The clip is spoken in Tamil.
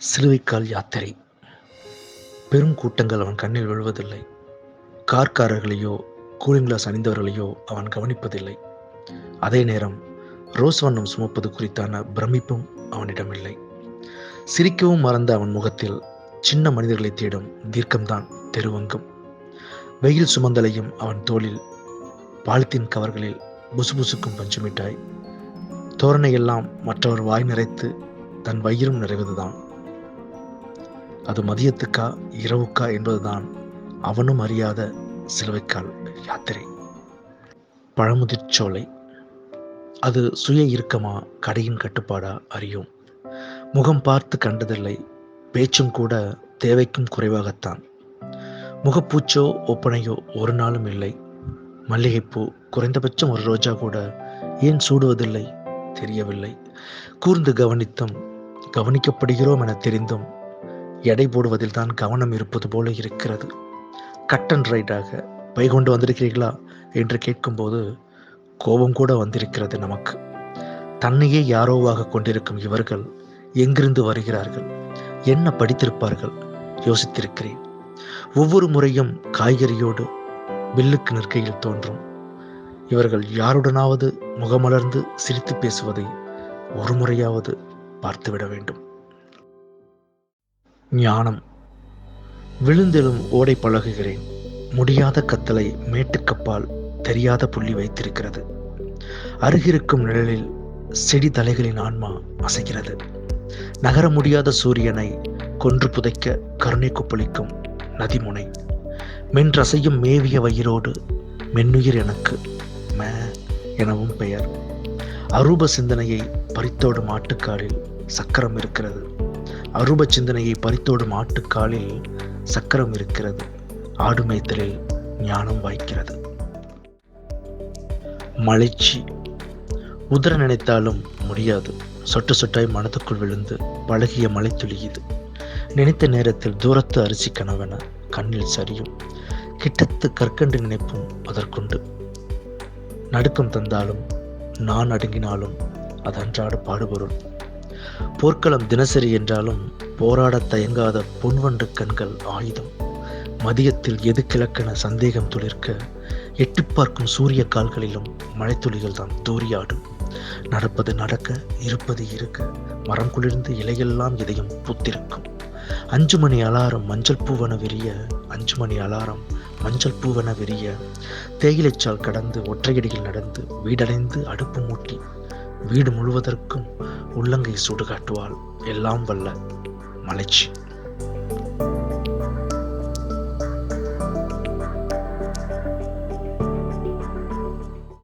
சிலுவைக்கால் யாத்திரை. பெரும் கூட்டங்கள் அவன் கண்ணில் விழுவதில்லை. கார்காரர்களையோ கூலிங் கிளாஸ் அணிந்தவர்களையோ அவன் கவனிப்பதில்லை. அதே நேரம் ரோஸ் வண்ணம் சுமப்பது குறித்தான பிரமிப்பும் அவனிடமில்லை. சிரிக்கவும் மறந்த அவன் முகத்தில் சின்ன மனிதர்களை தேடும் தீர்க்கம்தான் தெருவங்கும். வெயில் சுமந்தலையும் அவன் தோளில் பாலித்தீன் கவர்களில் புசுபுசுக்கும் பஞ்சு மிட்டாய். தோரணையெல்லாம் மற்றவர் வாய் நிறைத்து தன் வயிறும் நிறைவதுதான். அது மதியத்துக்கா இரவுக்கா என்பதுதான் அவனும் அறியாத சிலுவைக்கால் யாத்திரை. பழமுதிர்ச்சோலை அது சுய இறுக்கமா கடையின் கட்டுப்பாடா அறியும். முகம் பார்த்து கண்டதில்லை. பேச்சும் கூட தேவைக்கும் குறைவாகத்தான். முகப்பூச்சோ ஒப்பனையோ ஒரு நாளும் இல்லை. மல்லிகைப்பூ குறைந்தபட்சம் ஒரு ரோஜா கூட ஏன் சூடுவதில்லை தெரியவில்லை. கூர்ந்து கவனித்தும் கவனிக்கப்படுகிறோம் என தெரிந்தும் எடை போடுவதில் தான் கவனம் இருப்பது போல இருக்கிறது. கட் அண்ட் ரைட்டாக பை கொண்டு வந்திருக்கிறீர்களா என்று கேட்கும்போது கோபம் கூட வந்திருக்கிறது நமக்கு. தன்னையே யாரோவாக கொண்டிருக்கும் இவர்கள் எங்கிருந்து வருகிறார்கள்? என்ன படித்திருப்பார்கள்? யோசித்திருக்கிறேன். ஒவ்வொரு முறையும் காய்கறியோடு பில்லுக்கு நிற்கையில் தோன்றும். இவர்கள் யாருடனாவது முகமலர்ந்து சிரித்து பேசுவதை ஒரு முறையாவது பார்த்துவிட வேண்டும். ஞானம். விழுந்தெழும் ஓடை பழகுகிறேன் முடியாத கத்தலை மேட்டுக்கப்பால் தெரியாத புள்ளி வைத்திருக்கிறது. அருகிருக்கும் நிழலில் செடி தலைகளின் ஆன்மா அசைகிறது. நகர முடியாத சூரியனை கொன்று புதைக்க கருணை கொப்பளிக்கும் நதிமுனை. மென்றசையும் மேவிய வயிறோடு மென்னுயிர் எனக்கு மே எனவும் பெயர். அரூப சிந்தனையை பறித்தோடும் ஆட்டுக்காலில் சக்கரம் இருக்கிறது. அரூப சிந்தனையை பறித்தோடும் ஆட்டுக்காலில் சக்கரம் இருக்கிறது. ஆடு மேய்த்தலில் ஞானம் வாய்க்கிறது. மலைச்சி. உதிர நினைத்தாலும் முடியாது. சொட்டு சொட்டாய் மனதுக்குள் விழுந்து பழகிய மலை துளியுது. நினைத்த நேரத்தில் தூரத்து அரிசி கனவென கண்ணில் சரியும். கிட்டத்து கற்கண்டு நினைப்பும் அதற்குண்டு. நடுக்கம் தந்தாலும் நான் அடுங்கினாலும் அது அன்றாட பாடுபொருள். போர்க்களம் தினசரி என்றாலும் போராடத் தயங்காத பொன்வண்டு கண்கள் ஆயுதம். மதியத்தில் எது கிழக்கென சந்தேகம் துளிர்க்க எட்டி பார்க்கும் சூரிய கால்களிலும் மழைத்துளிகள் தான் தூரியாடும். நடப்பது நடக்க இருப்பது இருக்க மரம் குளிர்ந்து இலையெல்லாம் இதையும் பூத்திருக்கும். அஞ்சு மணி அலாரம் மஞ்சள் பூவன விரிய அஞ்சு மணி அலாரம் மஞ்சள் பூவன விரிய தேயிலைச்சால் கடந்து ஒற்றையடியில் நடந்து வீடடைந்து அடுப்பு மூட்டி வீடு முழுவதற்கும் உள்ளங்கை சுடுகாட்டுவாள். எல்லாம் வல்ல மலைச்சி.